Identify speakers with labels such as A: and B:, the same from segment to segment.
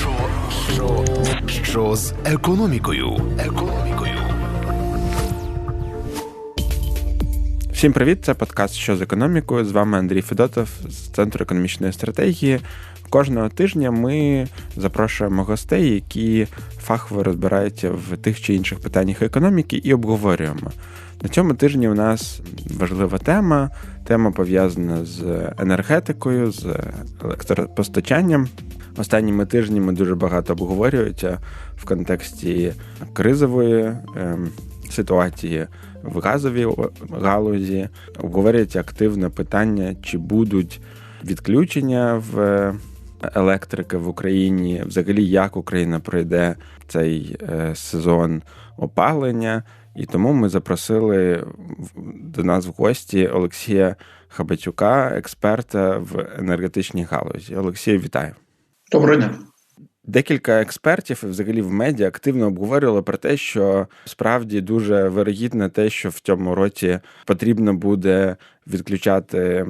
A: Що, що, що з економікою? Економікою.
B: Всім привіт! Це подкаст Що з економікою. З вами Андрій Федотов з Центру економічної стратегії. Кожного тижня ми запрошуємо гостей, які фахово розбираються в тих чи інших питаннях економіки, і обговорюємо. На цьому тижні у нас важлива тема. Тема пов'язана з енергетикою, з електропостачанням. Останніми тижнями дуже багато обговорюється в контексті кризової ем, ситуації в газовій галузі. Обговорюється активне питання, чи будуть відключення в електрики в Україні, взагалі як Україна пройде цей е, сезон опалення. І тому ми запросили до нас в гості Олексія Хабатюка, експерта в енергетичній галузі. Олексій, вітаю.
C: Доброго дня.
B: Декілька експертів і взагалі в медіа активно обговорювали про те, що справді дуже вирогідне те, що в цьому році потрібно буде відключати,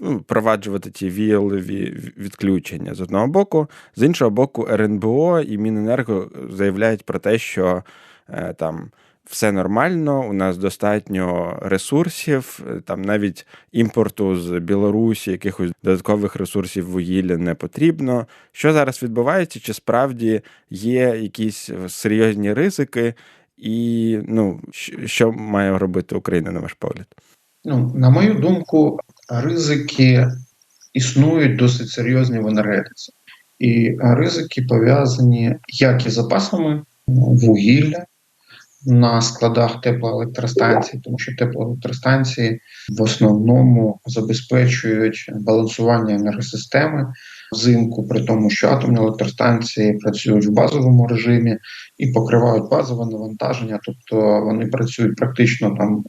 B: ну, впроваджувати ті віялові відключення з одного боку, з іншого боку, РНБО і Міненерго заявляють про те, що е, там все нормально, у нас достатньо ресурсів, там навіть імпорту з Білорусі, якихось додаткових ресурсів вугілля не потрібно. Що зараз відбувається? Чи справді є якісь серйозні ризики, і ну, що має робити Україна, на ваш погляд?
C: Ну, на мою думку, ризики існують досить серйозні в енергетиці. І ризики пов'язані як із запасами вугілля, на складах теплоелектростанцій, тому що теплоелектростанції в основному забезпечують балансування енергосистеми взимку, при тому, що атомні електростанції працюють в базовому режимі і покривають базове навантаження, тобто вони працюють практично там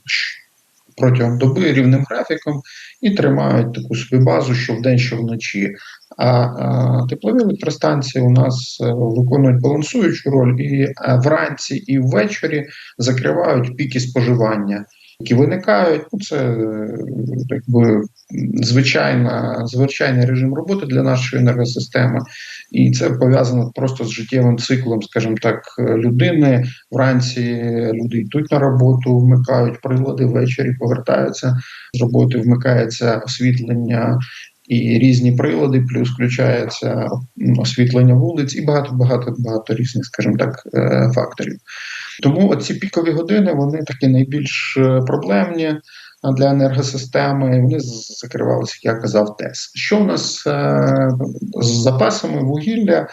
C: протягом доби рівним графіком і тримають таку собі базу, що вдень, що вночі. А, теплові електростанції у нас е, виконують балансуючу роль і е, вранці, і ввечері закривають піки споживання, які виникають. Ну, це якби звичайна звичайний режим роботи для нашої енергосистеми, і це пов'язано просто з життєвим циклом, скажімо так, людини. Вранці люди йдуть на роботу, вмикають прилади, ввечері повертаються з роботи, вмикається освітлення. І різні прилади, плюс включається освітлення вулиць, і багато багато багато різних, скажімо так, е, факторів. Тому ці пікові години вони такі найбільш е, проблемні для енергосистеми. Вони закривалися, як я казав, ТЕС. Що у нас е, з запасами вугілля?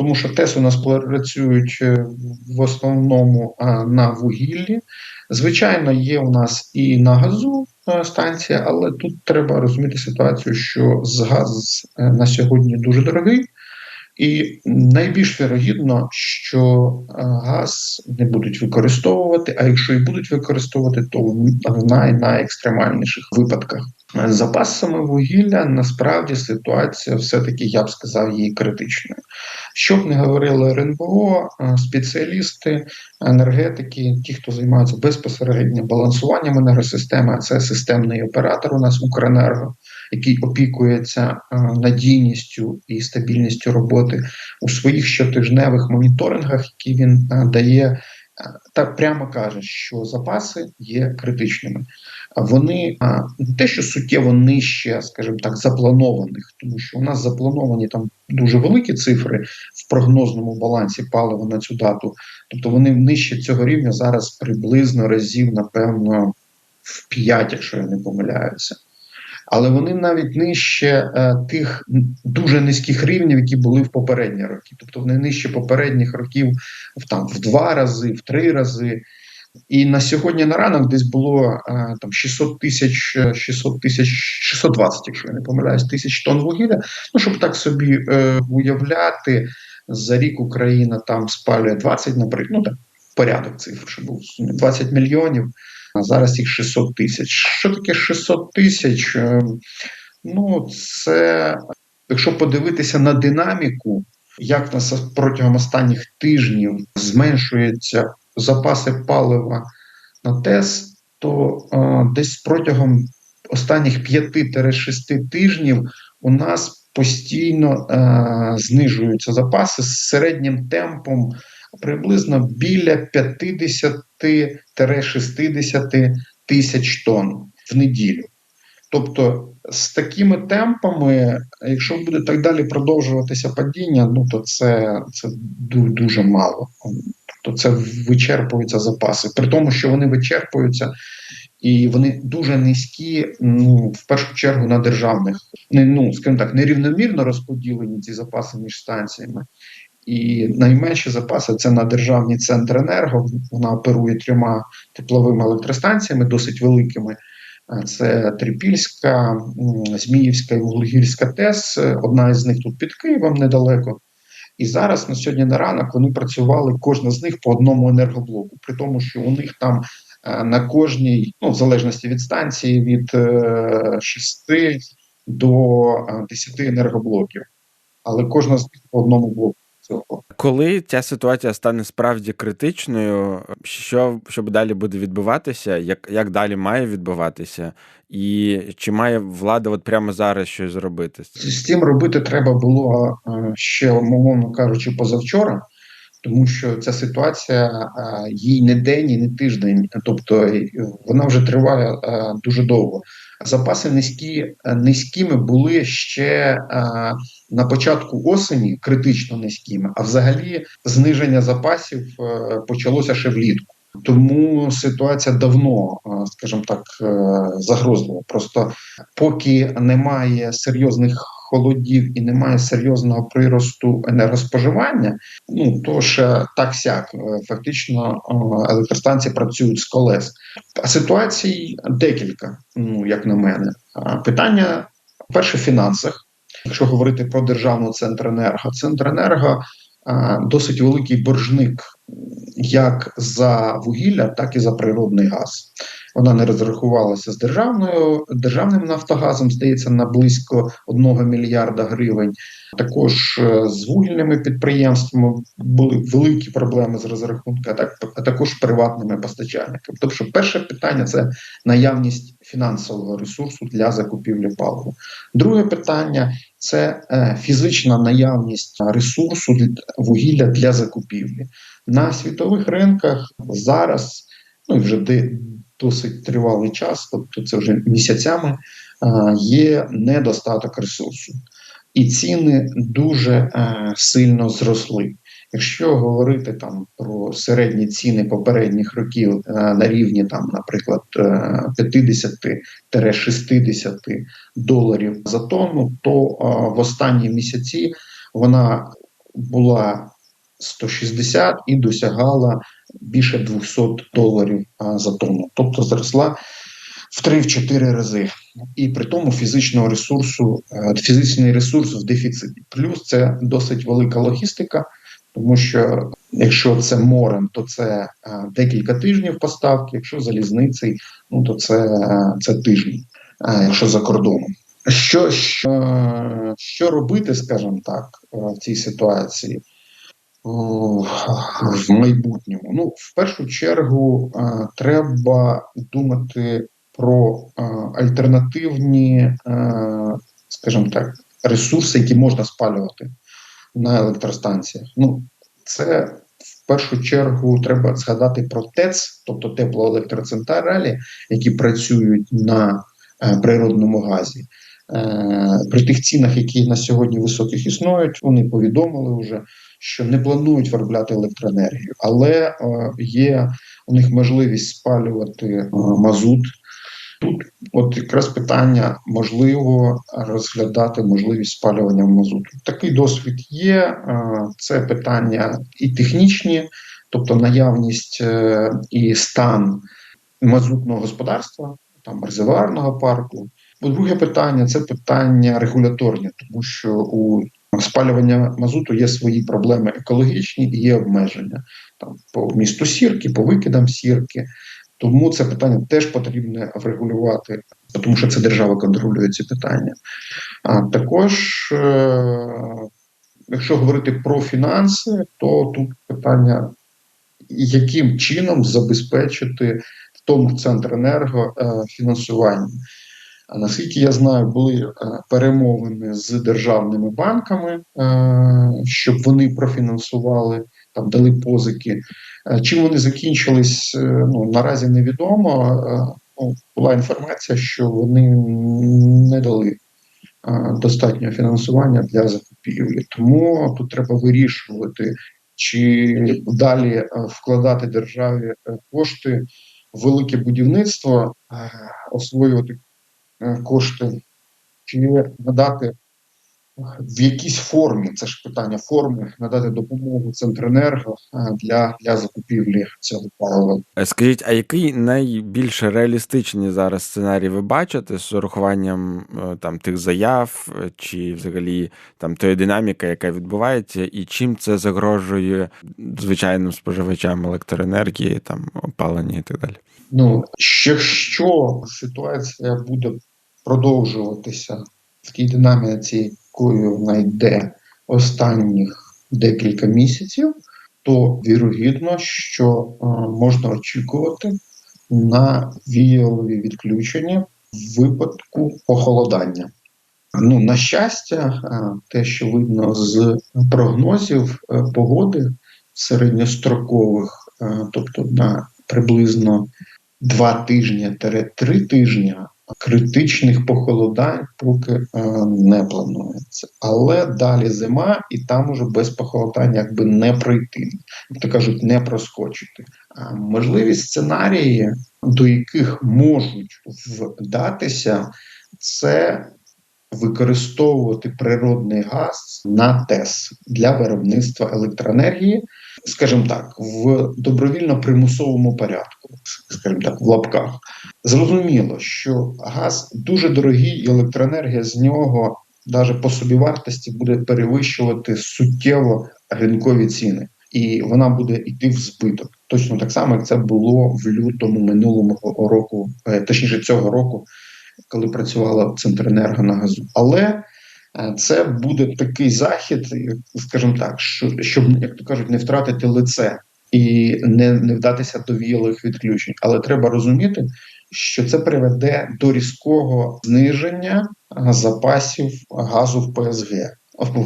C: Тому що ТЕС у нас працюють е, в основному на вугіллі. Звичайно, є у нас і на газу станція, але тут треба розуміти ситуацію, що з газ на сьогодні дуже дорогий. І найбільш вірогідно, що е, газ не будуть використовувати, а якщо і будуть використовувати, то в най найекстремальніших випадках. З запасами вугілля насправді ситуація все-таки, я б сказав, є критичною. Щоб не говорили РНБО, е, спеціалісти, енергетики, ті, хто займаються безпосередньо балансуванням енергосистеми, а це системний оператор у нас Укренерго який опікується е, надійністю і стабільністю роботи у своїх щотижневих моніторингах, які він е, дає, та прямо каже, що запаси є критичними. Вони не те, що суттєво нижче, скажімо так, запланованих, тому що у нас заплановані там дуже великі цифри в прогнозному балансі палива на цю дату, тобто вони нижче цього рівня зараз приблизно разів, напевно, в 5, якщо я не помиляюся але вони навіть нижче е, тих дуже низьких рівнів, які були в попередні роки. Тобто вони нижче попередніх років в там в два рази, в три рази. І на сьогодні на ранок десь було е, там 600 тисяч 600 тисяч 620, якщо я не помиляюсь, тисяч тонн вугілля. Ну щоб так собі е, уявляти, за рік Україна там спалює 20, наприклад, ну так порядок цифр, що був 20 мільйонів а зараз їх 600 тисяч. Що таке 600 тисяч? Е, ну, це якщо подивитися на динаміку, як нас протягом останніх тижнів зменшуються запаси палива на ТЕС, то е, десь протягом останніх 5-6 тижнів у нас постійно е, знижуються запаси з середнім темпом приблизно біля 50-60 тисяч тонн в неділю. Тобто з такими темпами, якщо буде так далі продовжуватися падіння, ну то це це дуже мало. Тобто це вичерпуються запаси. При тому, що вони вичерпуються і вони дуже низькі, ну в першу чергу на державних, ну скажімо так, нерівномірно розподілені ці запаси між станціями. І найменші запаси це на державні центри енерго. Вона оперує трьома тепловими електростанціями, досить великими. Це Трипільська, Зміївська і Вуглегірська ТЕС. Одна із них тут під Києвом недалеко. І зараз на сьогодні на ранок вони працювали кожна з них по одному енергоблоку, при тому, що у них там е, на кожній, ну в залежності від станції, від 6 е, до 10 енергоблоків, але кожна з них по одному блоку цього.
B: Коли ця ситуація стане справді критичною, що що далі буде відбуватися, як як далі має відбуватися, і чи має влада от прямо зараз щось зробити?
C: З цим робити треба було е, ще, умовно кажучи, позавчора. Тому що ця ситуація е, їй не день і не тиждень, тобто вона вже триває е, дуже довго. Запаси низькі низькими були ще на початку осені критично низькими, а взагалі зниження запасів е, почалося ще влітку. Тому ситуація давно, е, скажімо так, е, загрозлива. Просто поки немає серйозних холодів і немає серйозного приросту енергоспоживання, ну то ще так сяк фактично електростанції працюють з колес. А ситуацій декілька. Ну як на мене, питання перше в фінансах. Якщо говорити про державну Центренерго, Центренерго досить великий боржник як за вугілля, так і за природний газ. Вона не розрахувалася з державною державним Нафтогазом, здається, на близько 1 мільярда гривень. Також е, з вугільними підприємствами були великі проблеми з розрахунком, а також приватними постачальниками. Тобто, перше питання це наявність фінансового ресурсу для закупівлі палива. Друге питання це е, фізична наявність ресурсу вугілля для закупівлі на світових ринках зараз. Ну і вже досить тривалий час, тобто це вже місяцями, є недостаток ресурсу, і ціни дуже е, сильно зросли. Якщо говорити там про середні ціни попередніх років е, на рівні, там, наприклад, 50-60 е, доларів за тонну, то в останні місяці вона була 160 і досягала більше 200 доларів за тонну, тобто зросла в 3-4 рази. І при тому фізичного ресурсу, е, фізичний ресурс в дефіциті. Плюс це досить велика логістика, тому що якщо це морем, то це е, декілька тижнів поставки, якщо залізницею, ну то це це тижні, е, якщо за кордоном. Що, що, Що робити, скажімо так, в цій ситуації? В майбутньому. Ну, в першу чергу, треба думати про альтернативні, скажімо так, ресурси, які можна спалювати на електростанціях. Ну, це в першу чергу треба згадати про ТЕЦ, тобто теплоелектроцентралі, які працюють на е, природному газі. Е, при тих цінах, які на сьогодні високих існують, вони повідомили вже, що не планують виробляти електроенергію, але е, є у них можливість спалювати е, мазут. Тут, от якраз питання можливо розглядати можливість спалювання мазуту. Такий досвід є. Це питання і технічні, тобто наявність і стан мазутного господарства, там резервуарного парку. По друге питання це питання регуляторні, тому що у спалювання мазуту є свої проблеми екологічні і є обмеження там по місту сірки, по викидам сірки. Тому це питання теж потрібно врегулювати, тому що це держава контролює ці питання. А також, е, якщо говорити про фінанси, то тут питання, яким чином забезпечити в тому центренерго е, фінансування. Наскільки я знаю, були перемовини з державними банками, щоб вони профінансували там, дали позики. Чим вони закінчились, ну наразі невідомо. Ну, Була інформація, що вони не дали достатнього фінансування для закупівлі. Тому тут треба вирішувати, чи далі вкладати державі кошти в велике будівництво, освоювати кошти, чи надати в якійсь формі, це ж питання форми, надати допомогу Центренерго для для закупівлі цього палива.
B: Е, скажіть, а який найбільш реалістичний зараз сценарій ви бачите з урахуванням е, там тих заяв чи взагалі там тої динаміки, яка відбувається, і чим це загрожує звичайним споживачам електроенергії, там опалення і так далі?
C: Ну якщо ситуація буде продовжуватися в тій динаміці, якою вона йде останніх декілька місяців, то вірогідно, що е, можна очікувати на віялові відключення в випадку похолодання. Ну, на щастя, е, те, що видно з прогнозів е, погоди середньострокових, тобто на приблизно два тижні три тижні критичних похолодань поки е, не планується. Але далі зима, і там уже без похолодань якби не пройти, як то кажуть, не проскочити. Можливі сценарії, до яких можуть вдатися, це використовувати природний газ на ТЕС для виробництва електроенергії, скажімо так, в добровільно примусовому порядку, скажімо так, в лапках. Зрозуміло, що газ дуже дорогий, і електроенергія з нього навіть по собівартості буде перевищувати суттєво ринкові ціни. І вона буде йти в збиток, точно так само, як це було в лютому минулого року, е, точніше цього року, коли працювала Центренерго на газу. Але це буде такий захід, скажімо так, що щоб як то кажуть, не втратити лице і не не вдатися до віялих відключень. Але треба розуміти, що це приведе до різкого зниження запасів газу в ПСГ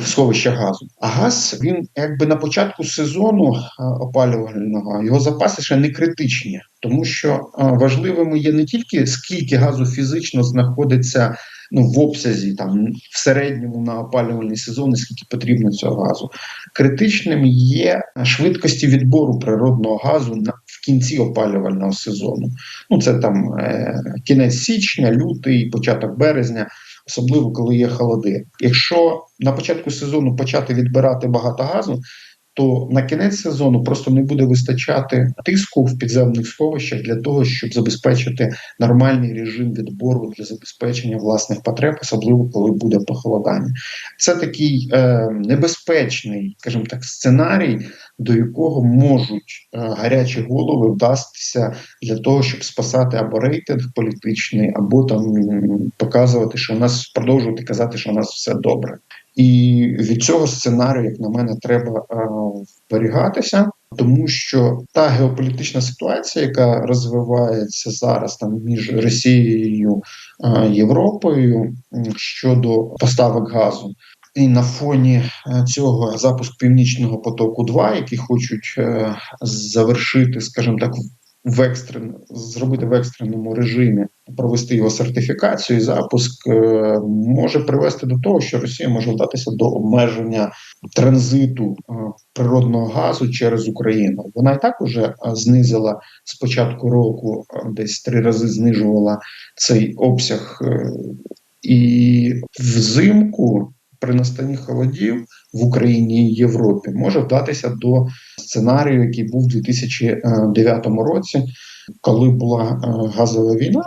C: сховища газу. А газ він якби на початку сезону опалювального його запаси ще не критичні, тому що важливими є не тільки скільки газу фізично знаходиться ну в обсязі, там в середньому на опалювальний сезон, скільки потрібно цього газу. Критичним є швидкості відбору природного газу на в кінці опалювального сезону. Ну це там е, кінець січня, лютий, початок березня особливо коли є холоди. Якщо на початку сезону почати відбирати багато газу, то на кінець сезону просто не буде вистачати тиску в підземних сховищах для того, щоб забезпечити нормальний режим відбору для забезпечення власних потреб, особливо коли буде похолодання. Це такий е, небезпечний, скажімо так, сценарій, до якого можуть е, гарячі голови вдастися для того, щоб спасати або рейтинг політичний, або там показувати, що у нас продовжувати казати, що у нас все добре. І від цього сценарію, як на мене, треба вберігатися, тому що та геополітична ситуація, яка розвивається зараз там між Росією і Європою щодо поставок газу. І на фоні цього запуск північного потоку, 2 який хочуть е, завершити, скажімо так, в екстрен, зробити в екстреному режимі, провести його сертифікацію і запуск е, може привести до того, що Росія може вдатися до обмеження транзиту е, природного газу через Україну. Вона і так уже е, знизила з початку року, десь три рази знижувала цей обсяг. І взимку при настанні холодів в Україні і Європі може вдатися до сценарію, який був у 2009 році, коли була е, газова війна,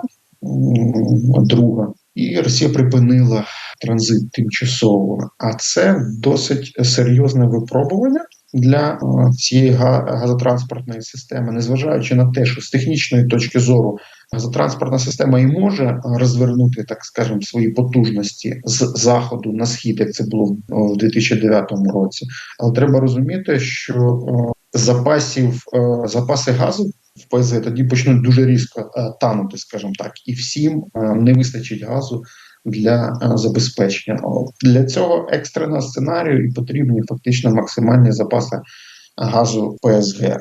C: друга, і Росія припинила транзит тимчасово. А це досить серйозне випробування для е, цієї газотранспортної системи, незважаючи на те, що з технічної точки зору газотранспортна система і може розвернути, так скажемо, свої потужності з заходу на схід, як це було в 2009 році. Але треба розуміти, що е, запасів е, запаси газу в ПЗ, тоді почнуть дуже різко танути, скажімо так, і всім не вистачить газу для забезпечення. Для цього екстреного сценарію і потрібні фактично максимальні запаси газу ПСГ.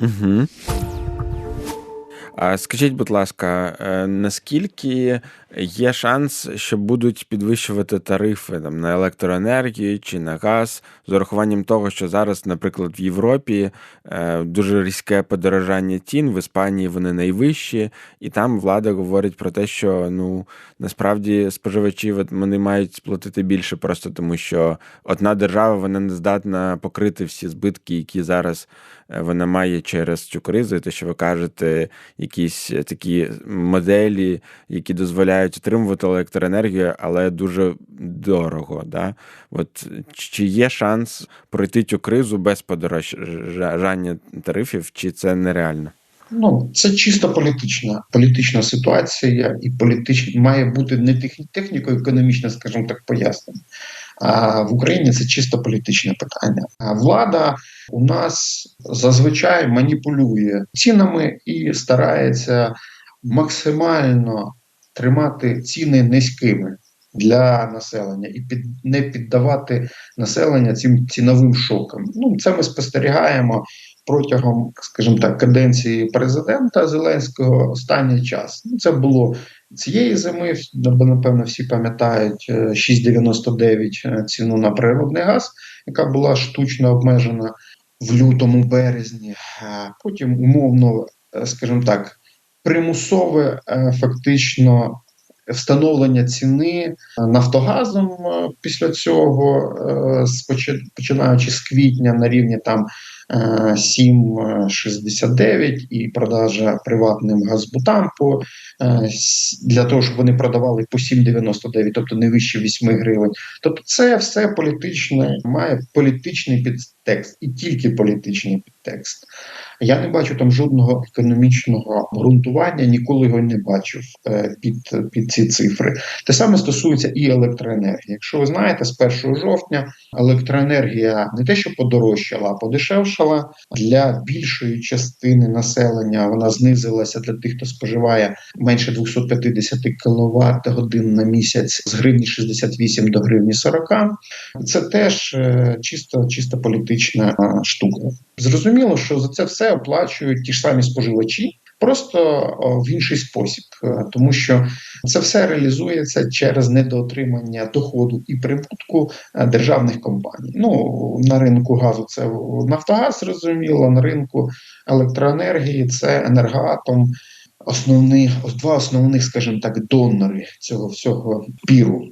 B: Угу. Скажіть, будь ласка, е, наскільки є шанс, що будуть підвищувати тарифи там, на електроенергію чи на газ з урахуванням того, що зараз, наприклад, в Європі е, дуже різке подорожання цін, в Іспанії вони найвищі, і там влада говорить про те, що ну насправді споживачі вони мають сплатити більше, просто тому що одна держава вона не здатна покрити всі збитки, які зараз вона має через цю кризу, і те, що ви кажете, якісь такі моделі, які дозволяють отримувати електроенергію, але дуже дорого. Да? От Чи є шанс пройти цю кризу без подорожання тарифів, чи це нереально?
C: Ну, це чисто політична політична ситуація, і політич... має бути не техніко-економічне, скажімо так, пояснення. В Україні це чисто політичне питання. Влада у нас зазвичай маніпулює цінами і старається максимально тримати ціни низькими для населення і під не піддавати населення цим ціновим шокам. Ну це ми спостерігаємо протягом, скажімо так, каденції президента Зеленського останній час. Ну, Це було цієї зими. напевно, всі пам'ятають 6,99 е, ціну на природний газ, яка була штучно обмежена в лютому березні. Потім умовно, е, скажімо так, примусове е, фактично встановлення ціни Нафтогазом е, після цього, е, починаючи з квітня на рівні там 7,69 і продажа приватним газбутам по для того, щоб вони продавали по 7,99, тобто не вище 8 гривень. Тобто, це все політичне, має політичний підтекст і тільки політичний підтекст. Я не бачу там жодного економічного обґрунтування, ніколи його не бачив е, під під ці цифри. Те саме стосується і електроенергії. Якщо ви знаєте, з 1 жовтня електроенергія не те, що подорожчала, а подешевшала для більшої частини населення. Вона знизилася для тих, хто споживає менше 250 кВт годин на місяць з гривні 68 до гривні 40. Це теж е, чисто, чисто політична штука. Зрозуміло, що за це все оплачують ті ж самі споживачі, просто в інший спосіб, е, тому що це все реалізується через недоотримання доходу і прибутку е, державних компаній. Ну на ринку газу це Нафтогаз, зрозуміло, на ринку електроенергії це енергоатом. Основних два основних, скажімо так, донори цього всього піру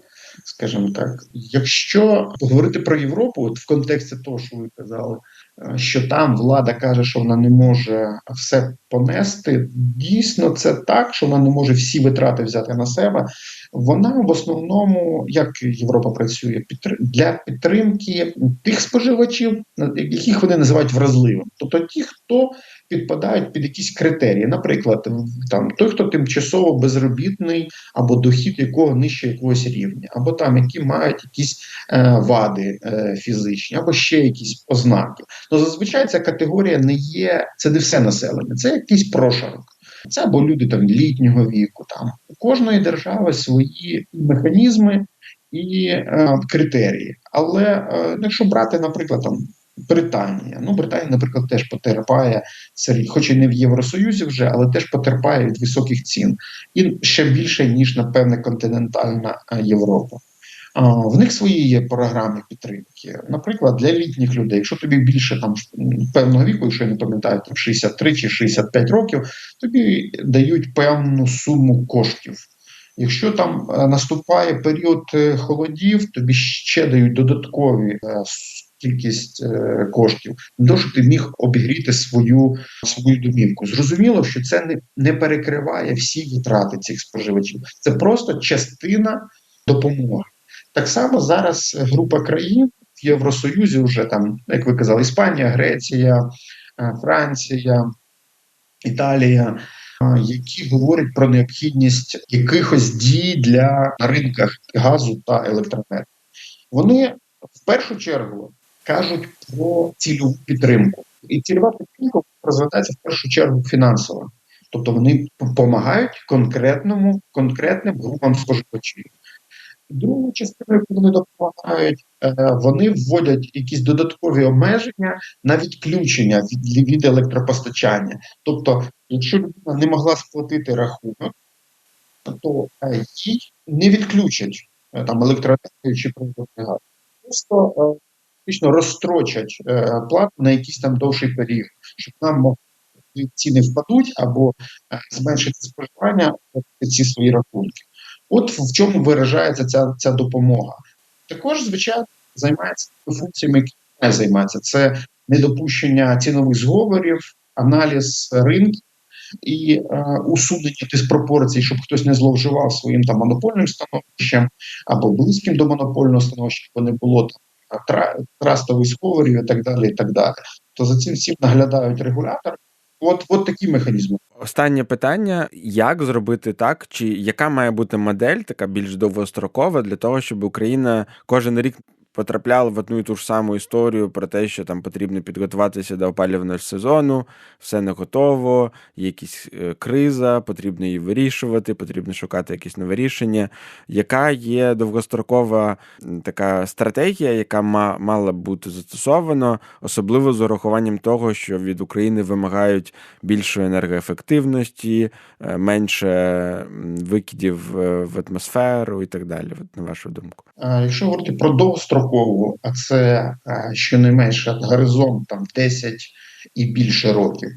C: скажімо так, якщо говорити про Європу, от в контексті того, що ви казали, е, що там влада каже, що вона не може все понести, дійсно це так, що вона не може всі витрати взяти на себе. Вона в основному, як Європа працює, для підтримки тих споживачів, яких вони називають вразливим, тобто ті, хто підпадають під якісь критерії. Наприклад, там той, хто тимчасово безробітний, або дохід якого нижче якогось рівня, або там які мають якісь е, вади е, фізичні, або ще якісь ознаки. Ну зазвичай ця категорія не є, це не все населення, це якийсь прошарок. Це або люди там літнього віку. Там у кожної держави свої механізми і е, критерії. Але е, якщо брати, наприклад, там Британія. Ну, Британія, наприклад, теж потерпає хоч і не в Євросоюзі вже, але теж потерпає від високих цін, і ще більше ніж напевне континентальна е, Європа. В них свої є програми підтримки. Наприклад, для літніх людей, якщо тобі більше там певного віку, якщо я не пам'ятаю, там 63 чи 65 років, тобі дають певну суму коштів. Якщо там е, наступає період е, холодів, тобі ще дають додаткові кількість е, коштів, для того, щоб ти міг обігріти свою свою домівку. Зрозуміло, що це не, не перекриває всі витрати цих споживачів. Це просто частина допомоги. Так само зараз група країн в Євросоюзі, вже там, як ви казали, Іспанія, Греція, е, Франція, Італія. Е, які говорять про необхідність якихось дій для на ринках газу та електроенергії. Вони в першу чергу кажуть про цільову підтримку. І цільова підтримка розглядається в першу чергу фінансово. Тобто вони допомагають конкретному конкретним групам споживачів. Другу частину, яку вони допомагають, е, вони вводять якісь додаткові обмеження на відключення від, від електропостачання. Тобто, якщо людина не могла сплатити рахунок, то е, їй не відключать е, там електроенергію чи газ. Просто фактично розстрочать плату на якийсь там довший період, щоб нам ціни впадуть або зменшити споживання ці свої рахунки. От в чому виражається ця ця допомога. Також, звичайно, займається функціями, які не займається. Це недопущення цінових зговорів, аналіз ринків і е, усунення диспропорцій, щоб хтось не зловживав своїм там монопольним становищем або близьким до монопольного становища, щоб не було там трастових сховорів і так далі. і так далі. То за цим всім наглядають регулятори. От, от такі механізми.
B: Останнє питання: як зробити так, чи яка має бути модель, така більш довгострокова, для того, щоб Україна кожен рік потрапляли в одну і ту ж саму історію про те, що там потрібно підготуватися до опалювального сезону, все не готово, є якась е, криза, потрібно її вирішувати, потрібно шукати якісь нове рішення. Яка є довгострокова така стратегія, яка мала б бути застосована, особливо з урахуванням того, що від України вимагають більшої енергоефективності, е, менше викидів е, в атмосферу і так далі, на вашу думку?
C: Якщо говорити про довгострокову строкову, а це е, щонайменше горизонт там 10 і більше років,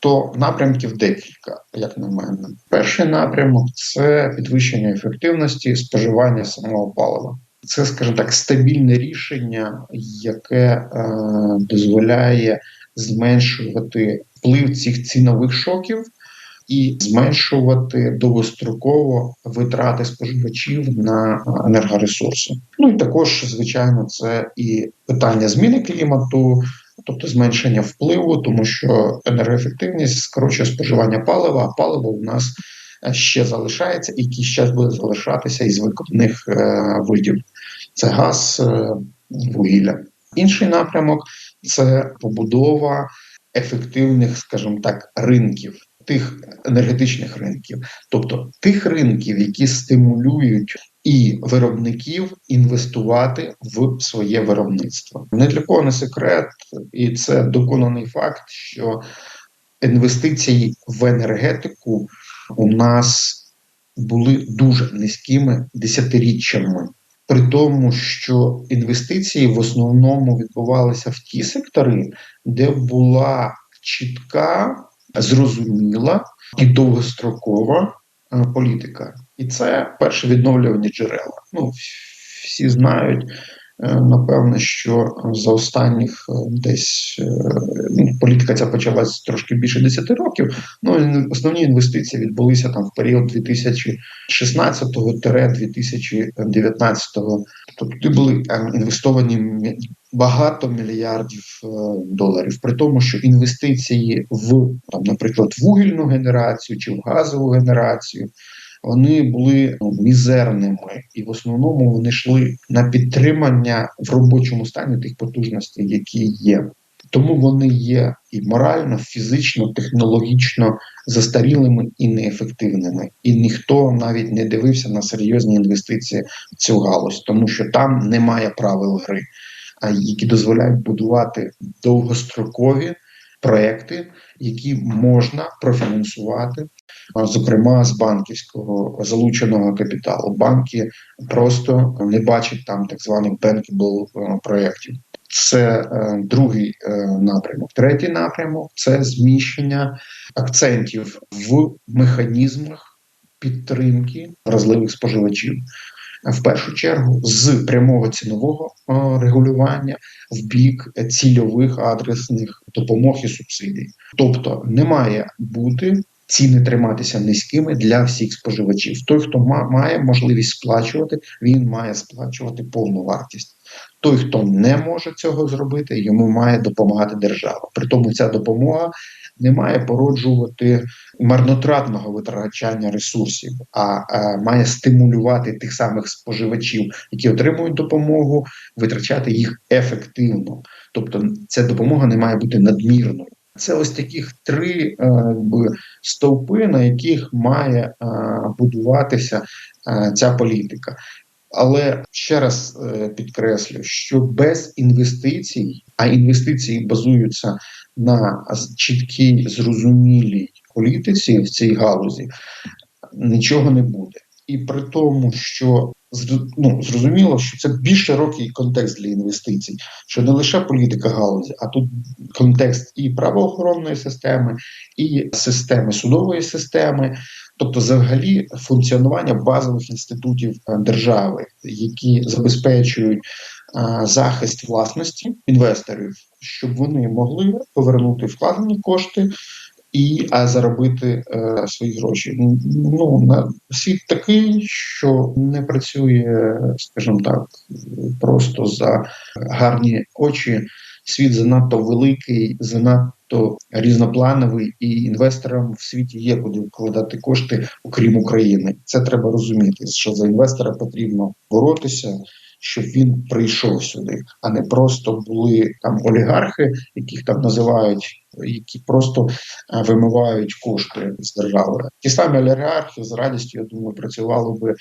C: то напрямків декілька, як на мене. Перший напрямок це підвищення ефективності споживання самого палива. Це, скажімо так, стабільне рішення, яке е, дозволяє зменшувати вплив цих цінових шоків і зменшувати довгостроково витрати споживачів на енергоресурси. Ну і також, звичайно, це і питання зміни клімату. Тобто зменшення впливу, тому що енергоефективність скорочує споживання палива, а паливо у нас ще залишається і якийсь час буде залишатися із викопних е, видів. Це газ, е, вугілля. Інший напрямок це побудова ефективних, скажімо так, ринків тих енергетичних ринків, тобто тих ринків, які стимулюють і виробників інвестувати в своє виробництво. Не для кого не секрет, і це доконаний факт, що інвестиції в енергетику у нас були дуже низькими десятиріччями. При тому, що інвестиції в основному відбувалися в ті сектори, де була чітка зрозуміла і довгострокова е, політика, і це перше відновлювання джерела. Ну всі знають. Е, напевне, що за останніх е, десь ну, політика ця почалась трошки більше 10 років. Ну основні інвестиції відбулися там в період 2016-2019. Тобто були інвестовані багато мільярдів е, доларів, при тому, що інвестиції в там, наприклад, вугільну генерацію чи в газову генерацію. Вони були ну, мізерними, і в основному вони йшли на підтримання в робочому стані тих потужностей, які є. Тому вони є і морально, фізично, технологічно застарілими і неефективними. І ніхто навіть не дивився на серйозні інвестиції в цю галузь, тому що там немає правил гри які дозволяють будувати довгострокові проекти, які можна профінансувати, зокрема з банківського залученого капіталу. Банки просто не бачать там так званих bankable е, проєктів. Це е, другий е, напрямок. Третій напрямок це зміщення акцентів в механізмах підтримки вразливих споживачів в першу чергу з прямого цінового регулювання в бік цільових адресних допомог і субсидій. Тобто не має бути ціни триматися низькими для всіх споживачів. Той, хто має можливість сплачувати, він має сплачувати повну вартість. Той, хто не може цього зробити, йому має допомагати держава. При тому ця допомога не має породжувати марнотратного витрачання ресурсів, а, а має стимулювати тих самих споживачів, які отримують допомогу, витрачати їх ефективно. Тобто, ця допомога не має бути надмірною. Це ось таких три е, стовпи, на яких має е, будуватися е, ця політика. Але ще раз е, підкреслю, що без інвестицій, а інвестиції базуються на чіткій зрозумілій політиці в цій галузі, нічого не буде. І при тому, що ну, зрозуміло, що це більш широкий контекст для інвестицій, що не лише політика галузі, а тут контекст і правоохоронної системи, і системи судової системи, тобто, взагалі, функціонування базових інститутів е, держави, які забезпечують е, захист власності інвесторів, щоб вони могли повернути вкладені кошти і а заробити е, свої гроші. Ну на світ такий, що не працює, скажімо так, просто за гарні очі. Світ занадто великий, занадто різноплановий, і інвесторам в світі є куди вкладати кошти, окрім України. Це треба розуміти. Що за інвестора потрібно боротися щоб він прийшов сюди, а не просто були там олігархи, яких там називають, які просто е, вимивають кошти з держави. Ті самі олігархи з радістю я думаю, працювали би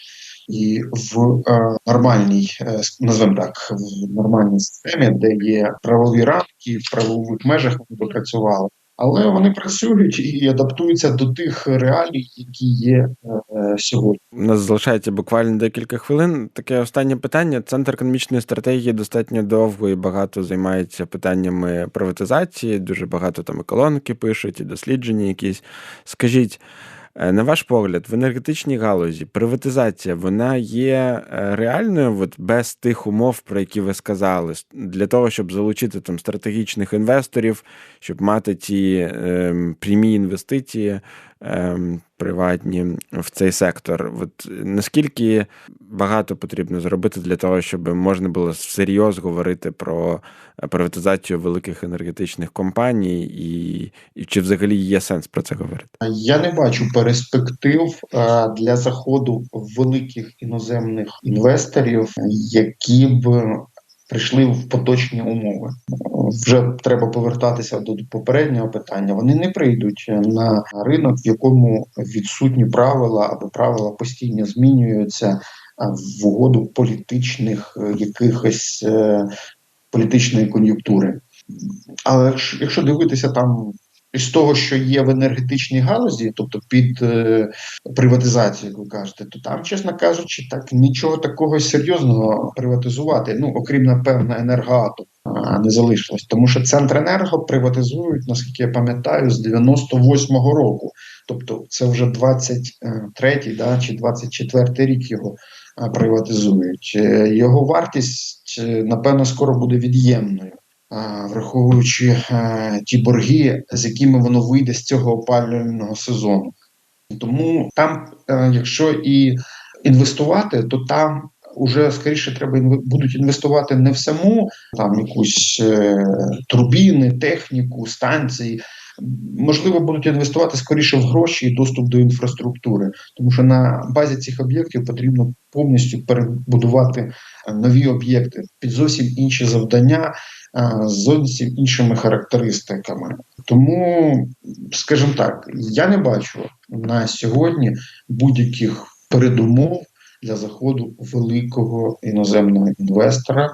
C: і в е, нормальній, е, називаємо так, в нормальній системі, де є правові рамки, в правових межах вони би працювали але вони працюють і адаптуються до тих реалій, які є е, сьогодні.
B: У нас залишається буквально декілька хвилин. Таке останнє питання. Центр економічної стратегії достатньо довго і багато займається питаннями приватизації. Дуже багато там і колонки пишуть, і дослідження якісь. Скажіть. Е, на ваш погляд, в енергетичній галузі приватизація вона є е, реальною от без тих умов, про які ви сказали, для того, щоб залучити там стратегічних інвесторів, щоб мати ті е, прямі інвестиції приватні в цей сектор. От Наскільки багато потрібно зробити для того, щоб можна було всерйоз говорити про приватизацію великих енергетичних компаній, і, і чи взагалі є сенс про це говорити?
C: Я не бачу перспектив е, для заходу великих іноземних інвесторів, які б прийшли в поточні умови. Вже треба повертатися до попереднього питання. Вони не прийдуть на ринок, в якому відсутні правила або правила постійно змінюються в угоду політичних е, якихось е, політичної кон'юнктури. Але якщо дивитися там з того, що є в енергетичній галузі, тобто під е, приватизацію, як ви кажете, то там, чесно кажучи, так нічого такого серйозного приватизувати, ну окрім напевно, енергоатом, не залишилось. Тому що Центренерго приватизують, наскільки я пам'ятаю, з 98-го року. Тобто, це вже 23-й да, чи 24-й рік його приватизують. Е, його вартість, е, напевно, скоро буде від'ємною враховуючи е, ті борги, з якими воно вийде з цього опалювального сезону. Тому там, е, якщо і інвестувати, то там уже скоріше треба будуть інвестувати не в саму там якусь е, турбіни, техніку, станції. Можливо, будуть інвестувати скоріше в гроші і доступ до інфраструктури, тому що на базі цих об'єктів потрібно повністю перебудувати нові об'єкти під зовсім інші завдання з зовсім іншими характеристиками. Тому, скажімо так, я не бачу на сьогодні будь-яких передумов для заходу великого іноземного інвестора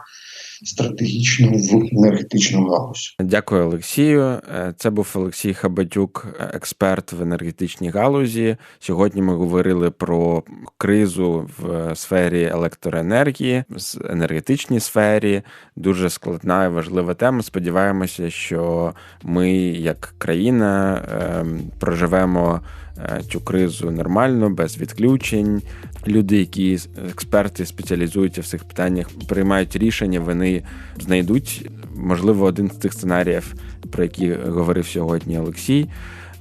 C: стратегічну в енергетичну галузь.
B: Дякую, Олексію. Е, це був Олексій Хабатюк, експерт в енергетичній галузі. Сьогодні ми говорили про кризу в сфері електроенергії, в енергетичній сфері. Дуже складна і важлива тема. Сподіваємося, що ми, як країна, ем, проживемо. Е, цю кризу нормально, без відключень. Люди, які експерти спеціалізуються в цих питаннях, приймають рішення, вони знайдуть можливо один з тих сценаріїв, про які говорив сьогодні Олексій.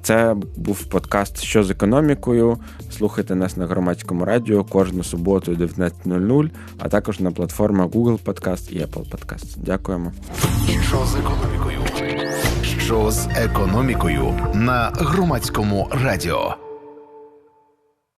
B: Це був подкаст Що з економікою. Слухайте нас на громадському радіо кожну суботу 19.00, а також на платформах Google Podcast і Apple Podcast. Дякуємо.
A: Що з економікою? Що з економікою на громадському радіо?